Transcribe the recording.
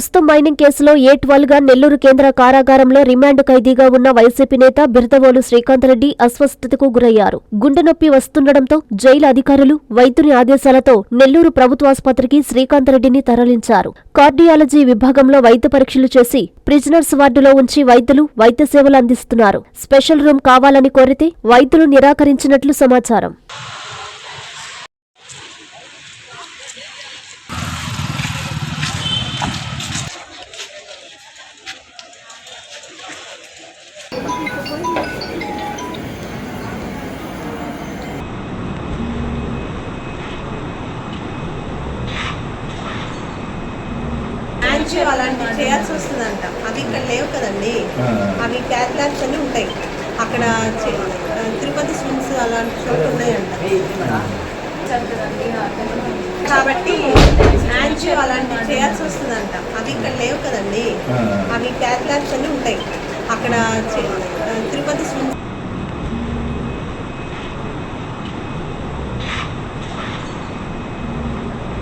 Rustom mining కేసులో ఏ గా నెల్లూరు కేంద్ర కారాగారంలో రిమాండ్ ఖైదీగా ఉన్న వైసీపీ నేత బిర్దవోలు శ్రీకాంత్ రెడ్డి అస్వస్థతకు గురయ్యారు. గుండె నొప్పి వస్తుండటంతో జైలు అధికారులు వైద్యుని ఆదేశాలతో నెల్లూరు ప్రభుత్వాసుపత్రికి శ్రీకాంత్ రెడ్డిని తరలించారు. కార్డియాలజీ విభాగంలో వైద్య పరీక్షలు చేసి ప్రిజనర్స్ వార్డులో ఉంచి వైద్యులు వైద్య సేవలు అందిస్తున్నారు. స్పెషల్ రూమ్ కావాలని కోరితే వైద్యులు నిరాకరించినట్లు సమాచారం. యాంజియో అలాంటివి చేయాల్సి వస్తుందంట. అవి ఇక్కడ లేవు కదండి. అవి క్యాథ్లాబ్స్ అని ఉంటాయి. అక్కడ తిరుపతి స్విమ్స్ అలాంటి చోటు ఉన్నాయంట. కాబట్టి యాంజియో అలాంటివి చేయాల్సి వస్తుందంట. అవి ఇక్కడ లేవు కదండి. అవి క్యాథ్లాబ్స్ అని ఉంటాయి. అక్కడ తిరుపతి స్విమ్స్